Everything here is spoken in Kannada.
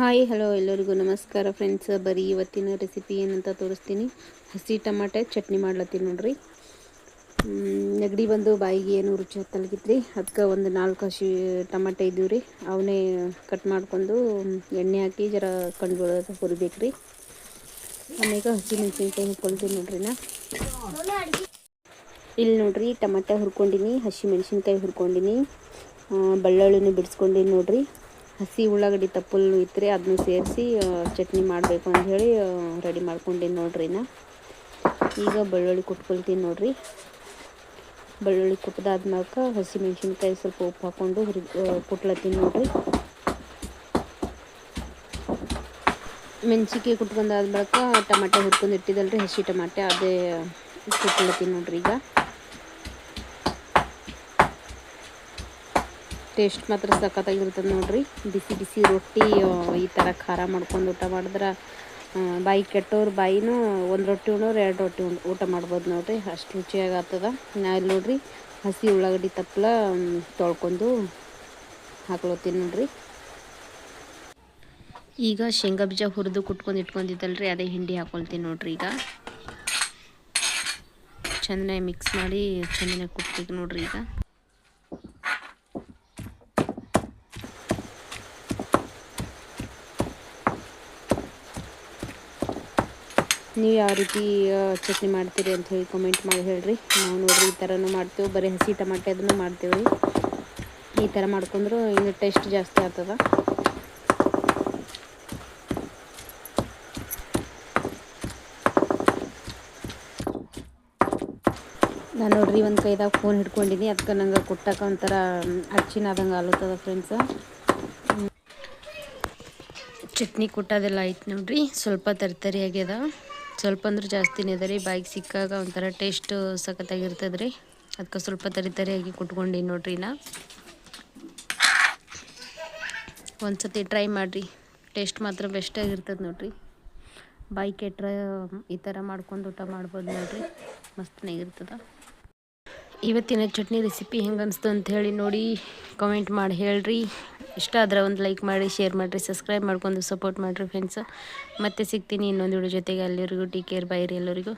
ಹಾಯ್ ಹಲೋ ಎಲ್ಲರಿಗೂ ನಮಸ್ಕಾರ ಫ್ರೆಂಡ್ಸ್ ಬರೀ ಇವತ್ತಿನ ರೆಸಿಪಿ ಏನಂತ ತೋರಿಸ್ತೀನಿ. ಹಸಿ ಟಮಾಟೆ ಚಟ್ನಿ ಮಾಡ್ಲತ್ತೀನಿ ನೋಡ್ರಿ. ನೆಗಡಿ ಬಂದು ಬಾಯಿಗೆ ಏನು ರುಚಿ ಹತ್ತಲ್ಗಿತ್ರಿ? ಅದಕ್ಕೆ ಒಂದು ನಾಲ್ಕು ಹಸಿ ಟಮಾಟೆ ಇದ್ದೀವಿ ರೀ ಅವನ್ನೇ ಕಟ್ ಮಾಡ್ಕೊಂಡು ಎಣ್ಣೆ ಹಾಕಿ ಜರ ಕಂಡು ಹುರಿಬೇಕು ರೀ ಆಮೇಲೆ ಹಸಿ ಮೆಣಸಿನ್ಕಾಯಿ ಹುರ್ಕೊಳ್ತೀನಿ ನೋಡ್ರಿ ನಾ ಇಲ್ಲಿ ನೋಡ್ರಿ ಟಮಾಟೆ ಹುರ್ಕೊಂಡಿನಿ, ಹಸಿ ಮೆಣಸಿನ್ಕಾಯಿ ಹುರ್ಕೊಂಡಿನಿ ಬೆಳ್ಳುಳ್ಳಿನೂ ಬಿಡಿಸ್ಕೊಂಡಿನಿ ನೋಡ್ರಿ. ಹಸಿ ಉಳ್ಳಾಗಡ್ಡಿ ತಪ್ಪಲು ಇದ್ರೆ ಅದನ್ನು ಸೇರಿಸಿ ಚಟ್ನಿ ಮಾಡಬೇಕು ಅಂತ ಹೇಳಿ ರೆಡಿ ಮಾಡ್ಕೊಂಡಿನಿ ನೋಡ್ರಿ ನಾ. ಈಗ ಬೆಳ್ಳುಳ್ಳಿ ಕುಟ್ಕೊಳ್ತೀನಿ ನೋಡ್ರಿ. ಬೆಳ್ಳುಳ್ಳಿ ಕುಟ್ದಾದ್ಮ್ಯಾಕ ಹಸಿ ಮೆಣಸಿನ್ಕಾಯಿ ಸ್ವಲ್ಪ ಉಪ್ಪು ಹಾಕ್ಕೊಂಡು ಹುರಿ ಕುಟ್ಲತ್ತೀನಿ ನೋಡ್ರಿ. ಮೆಣಸಿನ್ಕಾಯಿ ಕುಟ್ಕೊಂಡಾದ ಬಳಿಕ ಟಮಾಟೆ ಹುರ್ಕೊಂಡು ಇಟ್ಟಿದ್ದಲ್ರಿ ಹಸಿ ಟಮಾಟೆ ಅದೇ ಕುಟ್ಲತ್ತೀನಿ ನೋಡ್ರಿ ಈಗ. ಟೇಸ್ಟ್ ಮಾತ್ರ ಸಖತ್ತಾಗಿರ್ತದೆ ನೋಡ್ರಿ. ಬಿಸಿ ಬಿಸಿ ರೊಟ್ಟಿ ಈ ಥರ ಖಾರ ಮಾಡ್ಕೊಂಡು ಊಟ ಮಾಡಿದ್ರೆ ಬಾಯಿ ಕೆಟ್ಟವ್ರು ಬಾಯಿನೂ ಒಂದು ರೊಟ್ಟಿ ಉಣ್ಣೋರು ಎರಡು ರೊಟ್ಟಿ ಉಂಡು ಊಟ ಮಾಡ್ಬೋದು ನೋಡ್ರಿ. ಅಷ್ಟು ರುಚಿಯಾಗಿ ಆಗ್ತದೆ. ನಾ ಇಲ್ಲಿ ನೋಡ್ರಿ ಹಸಿ ಉಳ್ಳಾಗಡ್ಡಿ ತಪ್ಪಲ ತೊಳ್ಕೊಂಡು ಹಾಕ್ಲತ್ತೀನಿ ನೋಡ್ರಿ. ಈಗ ಶೇಂಗಾ ಬೀಜ ಹುರಿದು ಕುಟ್ಕೊಂಡು ಇಟ್ಕೊಂಡಿದ್ದಲ್ರಿ, ಅದೇ ಹಿಂಡಿ ಹಾಕೊಳ್ತೀನಿ ನೋಡ್ರಿ ಈಗ. ಚೆನ್ನಾಗಿ ಮಿಕ್ಸ್ ಮಾಡಿ, ಚೆನ್ನಾಗಿ ಕುಟ್ಬೇಕು ನೋಡ್ರಿ ಈಗ. ನೀವು ಯಾವ ರೀತಿ ಚಟ್ನಿ ಮಾಡ್ತೀರಿ ಅಂತ ಹೇಳಿ ಕಮೆಂಟ್ ಮಾಡಿ ಹೇಳ್ರಿ. ನಾವು ನೋಡ್ರಿ ಈ ಥರನೂ ಮಾಡ್ತೇವೆ, ಬರೀ ಹಸಿ ಟಮಾಟೆ ಅದನ್ನು ಮಾಡ್ತೇವೆ ರೀ. ಈ ಥರ ಮಾಡ್ಕೊಂಡ್ರು ಇನ್ನು ಟೇಸ್ಟ್ ಜಾಸ್ತಿ ಆಗ್ತದ. ನಾನು ನೋಡ್ರಿ ಒಂದು ಕೈದಾಗ ಫೋನ್ ಹಿಡ್ಕೊಂಡಿನಿ ಅದಕ್ಕೆ ನಂಗೆ ಕೊಟ್ಟಾಕ ಒಂಥರ ಅಚ್ಚಿನ ಆದಂಗೆ ಆಲತ್ತದ ಫ್ರೆಂಡ್ಸ್ ಚಟ್ನಿ ಕೊಟ್ಟದೆಲ್ಲ ಆಯ್ತು ನೋಡ್ರಿ, ಸ್ವಲ್ಪ ತರ್ತರಿ ಆಗ್ಯದ ಸ್ವಲ್ಪ ಅಂದ್ರೆ ಜಾಸ್ತಿನೇ ಅದ ರೀ. ಬಾಯಿಗೆ ಸಿಕ್ಕಾಗ ಒಂಥರ ಟೇಸ್ಟ್ ಸಖತ್ತಾಗಿರ್ತದೆ ರೀ ಅದಕ್ಕೆ ಸ್ವಲ್ಪ ತರಿ ತರಿಯಾಗಿ ಕುಟ್ಕೊಂಡಿ ನೋಡ್ರಿ ನಾ. ಒಂದ್ಸತಿ ಟ್ರೈ ಮಾಡಿರಿ. ಟೇಸ್ಟ್ ಮಾತ್ರ ಬೆಸ್ಟಾಗಿರ್ತದೆ ನೋಡ್ರಿ. ಬಾಯಿ ಕೆಟ್ರೆ ಈ ಥರ ಮಾಡ್ಕೊಂಡು ಊಟ ಮಾಡ್ಬೋದು ನೋಡ್ರಿ. ಮಸ್ತ್ನಾಗಿರ್ತದೆ ಇವತ್ತಿನ ಚಟ್ನಿ ರೆಸಿಪಿ ಹೆಂಗೆ ಅನಿಸ್ತು ಅಂತ ಹೇಳಿ ನೋಡಿ ಕಮೆಂಟ್ ಮಾಡಿ ಹೇಳ್ರಿ. ಇಷ್ಟ ಆದ್ರೆ ಒಂದು ಲೈಕ್ ಮಾಡಿ ಶೇರ್ ಮಾಡಿರಿ ಸಬ್ಸ್ಕ್ರೈಬ್ ಮಾಡ್ಕೊಂಡು ಸಪೋರ್ಟ್ ಮಾಡಿರಿ ಫ್ರೆಂಡ್ಸ್ ಮತ್ತೆ ಸಿಗ್ತೀನಿ ಇನ್ನೊಂದು ವಿಡಿಯೋ ಜೊತೆಗೆ. ಅಲ್ಲಿವರೆಗೂ ಟೇಕ್ ಕೇರ್ ಬಾಯಿರಿ ಎಲ್ಲರಿಗೂ.